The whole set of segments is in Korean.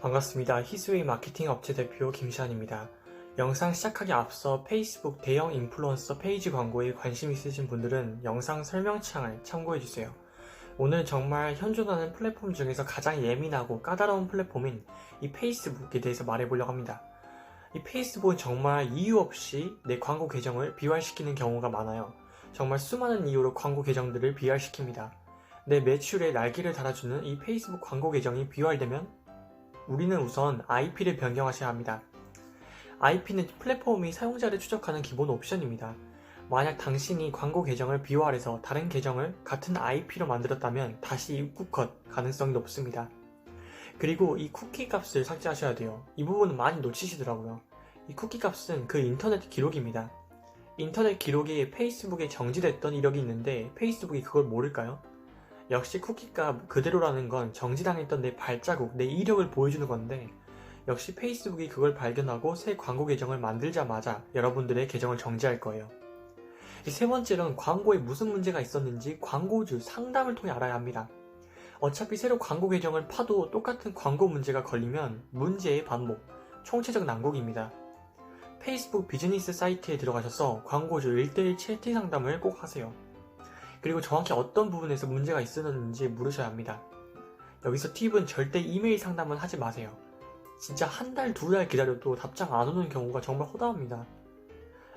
반갑습니다. 히스웨이 마케팅 업체 대표 김시환입니다. 영상 시작하기 앞서 페이스북 대형 인플루언서 페이지 광고에 관심 있으신 분들은 영상 설명창을 참고해주세요. 오늘 정말 현존하는 플랫폼 중에서 가장 예민하고 까다로운 플랫폼인 이 페이스북에 대해서 말해보려고 합니다. 이 페이스북은 정말 이유 없이 내 광고 계정을 비활시키는 경우가 많아요. 정말 수많은 이유로 광고 계정들을 비활시킵니다. 내 매출에 날개를 달아주는 이 페이스북 광고 계정이 비활되면 우리는 우선 IP를 변경하셔야 합니다. IP는 플랫폼이 사용자를 추적하는 기본 옵션입니다. 만약 당신이 광고 계정을 비활해서 다른 계정을 같은 IP로 만들었다면 다시 입국 컷 가능성이 높습니다. 그리고 이 쿠키 값을 삭제하셔야 돼요. 이 부분은 많이 놓치시더라고요. 이 쿠키 값은 그 인터넷 기록입니다. 인터넷 기록이 페이스북에 정지됐던 이력이 있는데 페이스북이 그걸 모를까요? 역시 쿠키값 그대로라는 건 정지당했던 내 발자국, 내 이력을 보여주는 건데 역시 페이스북이 그걸 발견하고 새 광고 계정을 만들자마자 여러분들의 계정을 정지할 거예요. 이세 번째는 광고에 무슨 문제가 있었는지 광고주 상담을 통해 알아야 합니다. 어차피 새로 광고 계정을 파도 똑같은 광고 문제가 걸리면 문제의 반복, 총체적 난국입니다. 페이스북 비즈니스 사이트에 들어가셔서 광고주 1대1 채팅 상담을 꼭 하세요. 그리고 정확히 어떤 부분에서 문제가 있었는지 물으셔야 합니다. 여기서 팁은 절대 이메일 상담은 하지 마세요. 진짜 한 달, 두 달 기다려도 답장 안 오는 경우가 정말 허다합니다.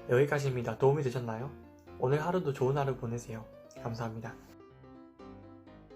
여기까지입니다. 도움이 되셨나요? 오늘 하루도 좋은 하루 보내세요. 감사합니다.